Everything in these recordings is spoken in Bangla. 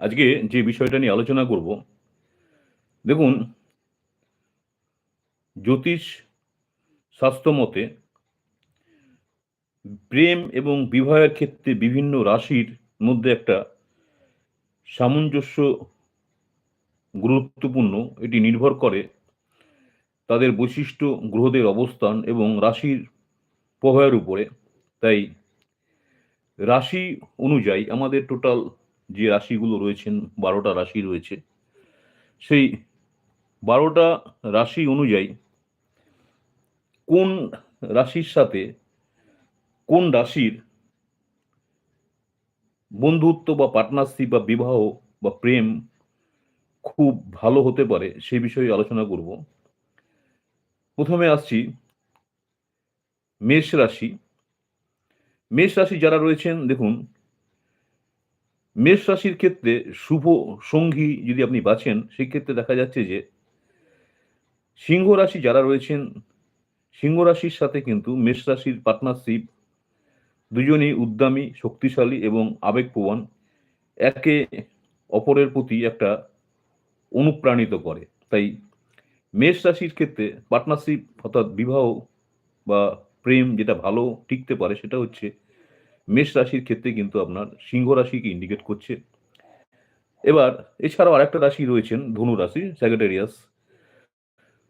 আজকে যে বিষয়টা নিয়ে আলোচনা করব, দেখুন, জ্যোতিষ শাস্ত্র মতে প্রেম এবং বিবাহের ক্ষেত্রে বিভিন্ন রাশির মধ্যে একটা সামঞ্জস্য গুরুত্বপূর্ণ, এটি নির্ভর করে তাদের বৈশিষ্ট্য, গ্রহদের অবস্থান এবং রাশির প্রভাবের উপরে। তাই রাশি অনুযায়ী আমাদের টোটাল যে রাশিগুলো রয়েছেন, বারোটা রাশি রয়েছে, সেই বারোটা রাশি অনুযায়ী কোন রাশির সাথে কোন রাশির বন্ধুত্ব বা পার্টনারশিপ বা বিবাহ বা প্রেম খুব ভালো হতে পারে সেই বিষয়ে আলোচনা করব। প্রথমে আসছি মেষ রাশি। মেষ রাশি যারা রয়েছেন, দেখুন মেষ রাশির ক্ষেত্রে শুভ সঙ্গী যদি আপনি বাছেন সেই ক্ষেত্রে দেখা যাচ্ছে যে সিংহ রাশি যারা রয়েছেন, সিংহ রাশির সাথে কিন্তু মেষ রাশির পার্টনারশিপ দুজনেই উদ্যমী, শক্তিশালী এবং আবেগপ্রবণ, একে অপরের প্রতি একটা অনুপ্রাণিত করে। তাই মেষ রাশির ক্ষেত্রে পার্টনারশিপ অর্থাৎ বিবাহ বা প্রেম যেটা ভালো টিকতে পারে, সেটা হচ্ছে মেষ রাশির ক্ষেত্রে কিন্তু আপনার সিংহ রাশিকে ইন্ডিকেট করছে। এবার এছাড়াও আরেকটা রাশি রয়েছেন ধনু রাশি স্যাগেটেরিয়াস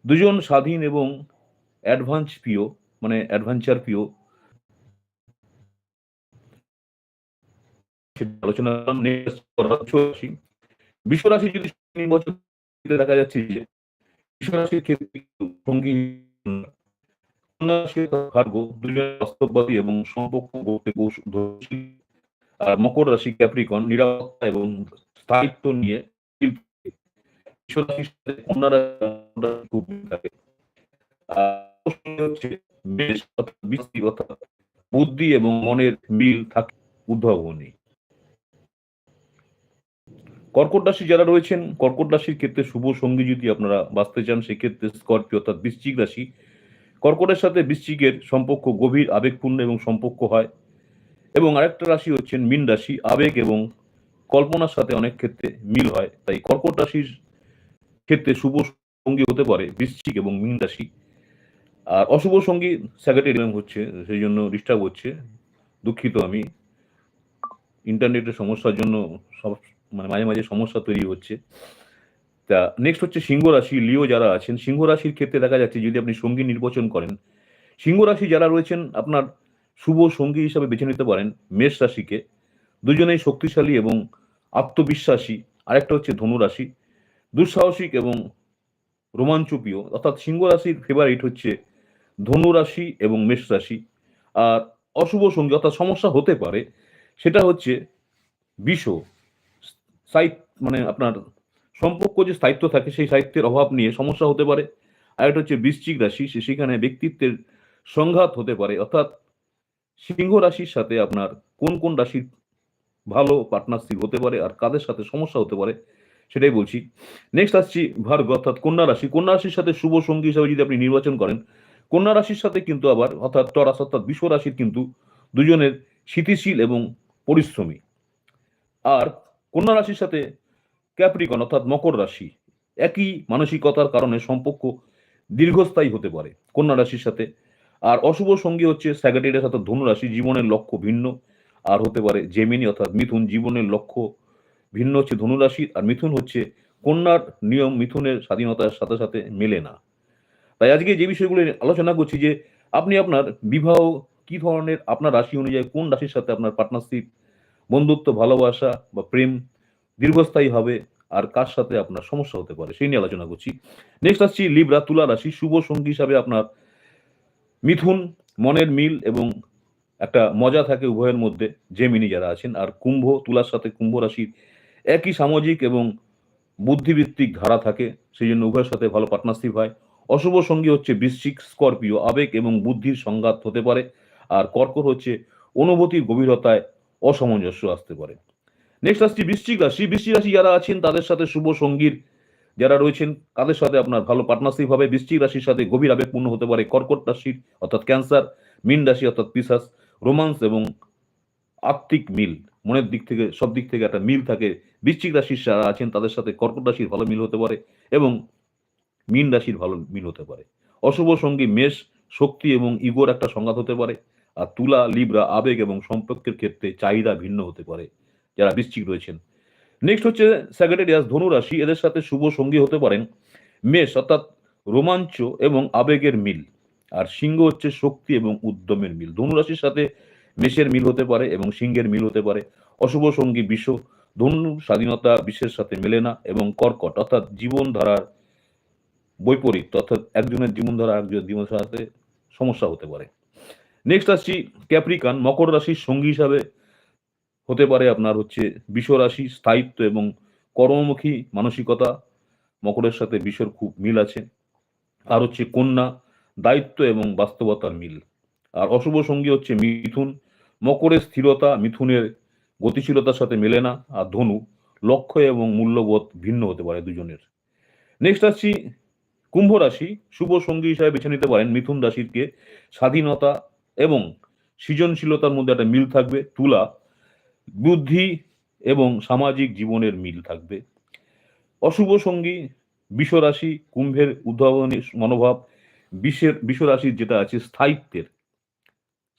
দুজন স্বাধীন এবং অ্যাডভান্স প্রিয় মানে অ্যাডভেঞ্চার প্রিয় আলোচনা রাশি বিশ্ব রাশি যদি দেখা যাচ্ছে যে, বিশ্ব রাশির ক্ষেত্রে সঙ্গী এবং সম্পর্ক আর মকর রাশি ক্যাপ্রিকন নিরাপত্তা এবং স্থায়িত্ব নিয়ে বুদ্ধি এবং মনের মিল থাকে উদ্ভাবনী। কর্কট রাশি যারা রয়েছেন, কর্কট রাশির ক্ষেত্রে শুভ সঙ্গী যদি আপনারা বাঁচতে চান, সেক্ষেত্রে স্করপিও অর্থাৎ বৃশ্চিক রাশি কর্কটের সাথে বৃশ্চিকের সম্পর্ক গভীর, আবেগপূর্ণ এবং সম্পর্ক হয়। এবং আরেকটা রাশি হচ্ছেন মিন রাশি। আবেগ এবং কল্পনার সাথে অনেক ক্ষেত্রে মিল হয়। তাই কর্কট রাশির ক্ষেত্রে শুভ সঙ্গী হতে পারে বৃশ্চিক এবং মিন রাশি। আর অশুভ সঙ্গী স্যাগাটেরিয়াম হচ্ছে, সেই জন্য ডিস্টার্ব হচ্ছে। দুঃখিত আমি। ইন্টারনেটের সমস্যার জন্য সব মানে মাঝে মাঝে সমস্যা তৈরি হচ্ছে। তা নেক্সট হচ্ছে সিংহ রাশি লিও যারা আছেন সিংহ রাশির ক্ষেত্রে দেখা যাচ্ছে যদি আপনি সঙ্গী নির্বাচন করেন সিংহ রাশি যারা রয়েছেন, আপনার শুভ সঙ্গী হিসাবে বেছে নিতে পারেন মেষ রাশিকে। দুজনেই শক্তিশালী এবং আত্মবিশ্বাসী। আরেকটা হচ্ছে ধনুরাশি। দুঃসাহসিক এবং রোমাঞ্চপ্রিয় অর্থাৎ সিংহ রাশির ফেভারিট হচ্ছে ধনু রাশি এবং মেষ রাশি। আর অশুভ সঙ্গী অর্থাৎ সমস্যা হতে পারে, সেটা হচ্ছে বিষ সাইট মানে আপনার সম্পর্ক যে স্থায়িত্ব থাকে, সেই সাহিত্যের অভাব নিয়ে সমস্যা হতে পারে। আর একটা হচ্ছে বৃশ্চিক রাশি, সে সেখানে ব্যক্তিত্বের সংঘাত হতে পারে। অর্থাৎ সিংহ রাশির সাথে আপনার কোন কোন রাশির ভালো পার্টনারশিপ হতে পারে আর কাদের সাথে সমস্যা হতে পারে, সেটাই বলছি। নেক্সট আসছি ভার্গ অর্থাৎ কন্যা রাশি। কন্যা রাশির সাথে শুভ সঙ্গী হিসাবে যদি আপনি নির্বাচন করেন, কন্যা রাশির সাথে কিন্তু আবার অর্থাৎ টরাস, অর্থাৎ বিশ্ব রাশির কিন্তু দুজনের স্থিতিশীল এবং পরিশ্রমী। আর কন্যা রাশির সাথে ক্যাপ্রিকন অর্থাৎ মকর রাশি, একই মানসিকতার কারণে সম্পর্ক দীর্ঘস্থায়ী হতে পারে কন্যা রাশির সাথে। আর অশুভ সঙ্গী হচ্ছে স্যাগাটেরিয়ার সাথে ধনুরাশি জীবনের লক্ষ্য ভিন্ন। আর হতে পারে জেমিনি অর্থাৎ মিথুন, জীবনের লক্ষ্য ভিন্ন হচ্ছে ধনু রাশির আর মিথুন হচ্ছে কন্যার নিয়ম মিথুনের স্বাধীনতার সাথে সাথে মেলে না। তাই আজকে যে বিষয়গুলো আলোচনা করছি যে, আপনি আপনার বিবাহ কি ধরনের, আপনার রাশি অনুযায়ী কোন রাশির সাথে আপনার পার্টনারশিপ বন্ধুত্ব, ভালোবাসা বা প্রেম দীর্ঘস্থায়ী হবে আর কার সাথে আপনার সমস্যা হতে পারে সেই নিয়ে আলোচনা করছি। নেক্সট আসছি লিব্রা তুলা রাশি, শুভ সঙ্গী হিসাবে আপনার মিথুন, মনের মিল এবং একটা মজা থাকে উভয়ের মধ্যে জেমিনি যারা আছেন আর কুম্ভ, তুলার সাথে কুম্ভ রাশির একই সামাজিক এবং বুদ্ধিভিত্তিক ধারা থাকে, সেই জন্য উভয়ের সাথে ভালো পার্টনারশিপ হয়। অশুভ সঙ্গী হচ্ছে বৃশ্চিক স্করপিও আবেগ এবং বুদ্ধির সংঘাত হতে পারে, আর কর্কট হচ্ছে অনুভূতির গভীরতায় অসামঞ্জস্য আসতে পারে। নেক্সট আসছি বৃশ্চিক রাশি। বৃশ্চিক রাশি যারা আছেন, তাদের সাথে শুভ সঙ্গীর যারা রয়েছেন, তাদের সাথে আপনার ভালো পার্টনারশিপ হবে। বৃশ্চিক রাশির সাথে গভীর আবেগপূর্ণ হতে পারে কর্কট রাশির, অর্থাৎ ক্যান্সার মিন রাশি, অর্থাৎ পিসাস রোমান্স এবং আত্মিক মিল। মনের দিক থেকে, সব দিক থেকে একটা মিল থাকে। বৃশ্চিক রাশির যারা আছেন, তাদের সাথে কর্কট রাশির ভালো মিল হতে পারে এবং মীন রাশির ভালো মিল হতে পারে। অশুভ সঙ্গী, মেষ, শক্তি এবং ইগোর একটা সংঘাত হতে পারে। আর তুলা, লিব্রা, আবেগ এবং সম্পর্কের ক্ষেত্রে চাহিদা ভিন্ন হতে পারে। যারা বৃশ্চিক রয়েছেন। নেক্সট হচ্ছে স্যাগেটেরিয়াস ধনু রাশি। এদের সাথে শুভ সঙ্গী হতে পারেন মেষ, অর্থাৎ রোমাঞ্চ এবং আবেগের মিল। আর সিংহ হচ্ছে শক্তি এবং উদ্যমের মিল। ধনু রাশির সাথে মেষের মিল হতে পারে এবং সিংহের মিল হতে পারে। অশুভ সঙ্গী বিশ্ব। ধনু স্বাধীনতা বিশ্বের সাথে মেলে না এবং কর্কট, অর্থাৎ জীবনধারার বৈপরীত, অর্থাৎ একজনের জীবনধারা একজনের জীবনের সাথে সমস্যা হতে পারে। নেক্সট আসছি ক্যাপ্রিকান মকর রাশির সঙ্গী হিসাবে হতে পারে আপনার হচ্ছে বিষ রাশি স্থায়িত্ব এবং কর্মমুখী মানসিকতা, মকরের সাথে বিশ্বর খুব মিল আছে। আর হচ্ছে কন্যা, দায়িত্ব এবং বাস্তবতার মিল। আর অশুভ সঙ্গী হচ্ছে মিথুন। মকরের স্থিরতা মিথুনের গতিশীলতার সাথে মেলে না। আর ধনু, লক্ষ্য এবং মূল্যবোধ ভিন্ন হতে পারে দুজনের। নেক্সট আসছি, কুম্ভ রাশি। শুভ সঙ্গী হিসাবে বেছে নিতে পারেন মিথুন রাশিরকে স্বাধীনতা এবং সৃজনশীলতার মধ্যে একটা মিল থাকবে। তুলা বুদ্ধি এবং সামাজিক জীবনের মিল থাকবে। অশুভ সঙ্গী, বিশ্বরাশি, কুম্ভের উদ্ভাবনী মনোভাব, বিশ্বের বিশ্বরাশির যেটা আছে স্থায়িত্বের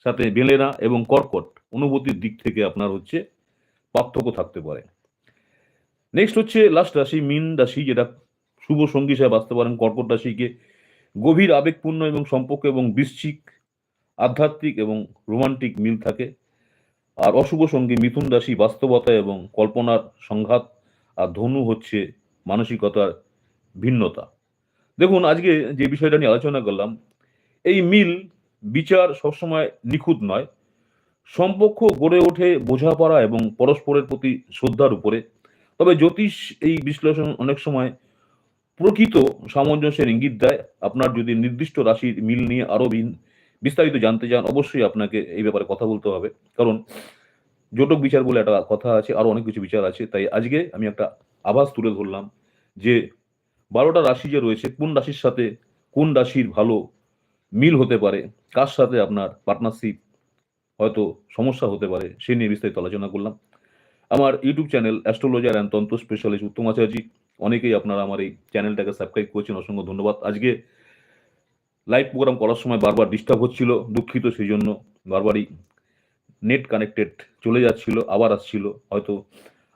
সাথে বেলে না এবং কর্কট অনুভূতির দিক থেকে আপনার হচ্ছে পার্থক্য থাকতে পারে। নেক্সট হচ্ছে লাস্ট রাশি, মিন রাশি, যেটা শুভ সঙ্গী হিসাবে বাঁচতে পারেন কর্কট রাশিকে। গভীর আবেগপূর্ণ এবং সম্পর্ক এবং বৃশ্চিক, আধ্যাত্মিক এবং রোমান্টিক মিল থাকে। আর অশুভ সঙ্গী মিথুন রাশি বাস্তবতা এবং কল্পনার সংঘাত আর ধনু হচ্ছে মানসিকতার ভিন্নতা। দেখুন, আজকে যে বিষয়টা নিয়ে আলোচনা করলাম, এই মিল বিচার সবসময় নিখুঁত নয়। সম্পর্ক গড়ে ওঠে বোঝাপড়া এবং পরস্পরের প্রতি শ্রদ্ধার উপরে। তবে জ্যোতিষ এই বিশ্লেষণ অনেক সময় প্রকৃত সামঞ্জস্যের ইঙ্গিত দেয়। আপনার যদি নির্দিষ্ট রাশির মিল নিয়ে আরও বিন- বিস্তারিত জানতে চান, অবশ্যই আপনাকে এই ব্যাপারে কথা বলতে হবে। কারণ জটক বিচার বলে একটা কথা আছে, আরও অনেক কিছু বিচার আছে। তাই আজকে আমি একটা আভাস তুলে ধরলাম যে বারোটা রাশি যে রয়েছে, কোন রাশির সাথে কোন রাশির ভালো মিল হতে পারে, কার সাথে আপনার পার্টনারশিপ হয়তো সমস্যা হতে পারে, সে নিয়ে বিস্তারিত আলোচনা করলাম। আমার YouTube channel astrologer and tantra specialist Uttam Acharya, অনেকেই আপনারা আমার এই চ্যানেলটাকে সাবস্ক্রাইব করেছেন, অসংখ্য ধন্যবাদ। আজকে লাইভ প্রোগ্রাম করার সময় বারবার ডিস্টার্ব হচ্ছিল, দুঃখিত সেই জন্য বারবারই নেট কানেক্টেড চলে যাচ্ছিল, আবার আসছিল। হয়তো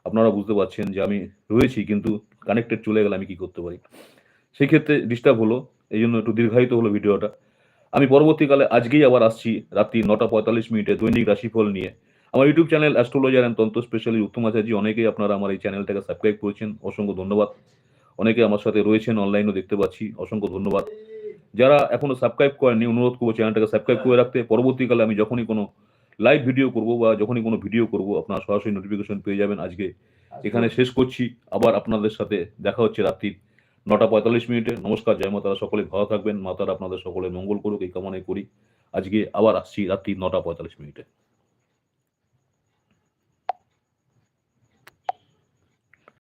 আপনারা বুঝতে পারছেন যে আমি রয়েছি, কিন্তু কানেক্টেড চলে গেলে আমি কি করতে পারি? সেই ক্ষেত্রে ডিস্টার্ব হলো এই জন্য একটু দীর্ঘায়িত হলো ভিডিওটা। আমি পরবর্তীকালে আজকেই আবার আসছি, রাত্রি নটা পঁয়তাল্লিশ মিনিটে দৈনিক রাশিফল নিয়ে। আমার YouTube channel astrologer and tantra specialist Uttam Acharya, অনেকেই আপনারা আমার এই চ্যানেলটাকে সাবস্ক্রাইব করেছেন, অসংখ্য ধন্যবাদ। অনেকে আমার সাথে রয়েছেন অনলাইনও দেখতে পাচ্ছি, অসংখ্য ধন্যবাদ। যারা এখনও সাবস্ক্রাইব করেননি অনুরোধ করব চ্যানেলটাকে সাবস্ক্রাইব করে রাখতে। পরবর্তীকালে আমি যখনই কোনো লাইভ ভিডিও করব বা যখনই কোনো ভিডিও করব আপনারা সরাসরি নোটিফিকেশন পেয়ে যাবেন। আজকে এখানে শেষ করছি। আবার আপনাদের সাথে দেখা হচ্ছে রাত্রির নটা পঁয়তাল্লিশ মিনিটে। নমস্কার জয় মাতারা সকলে ভালো থাকবেন। মাতারা আপনাদের সকলে মঙ্গল করুক এই কামনাই করি। আজকে আবার আসছি রাত্রি নটা পঁয়তাল্লিশ মিনিটে।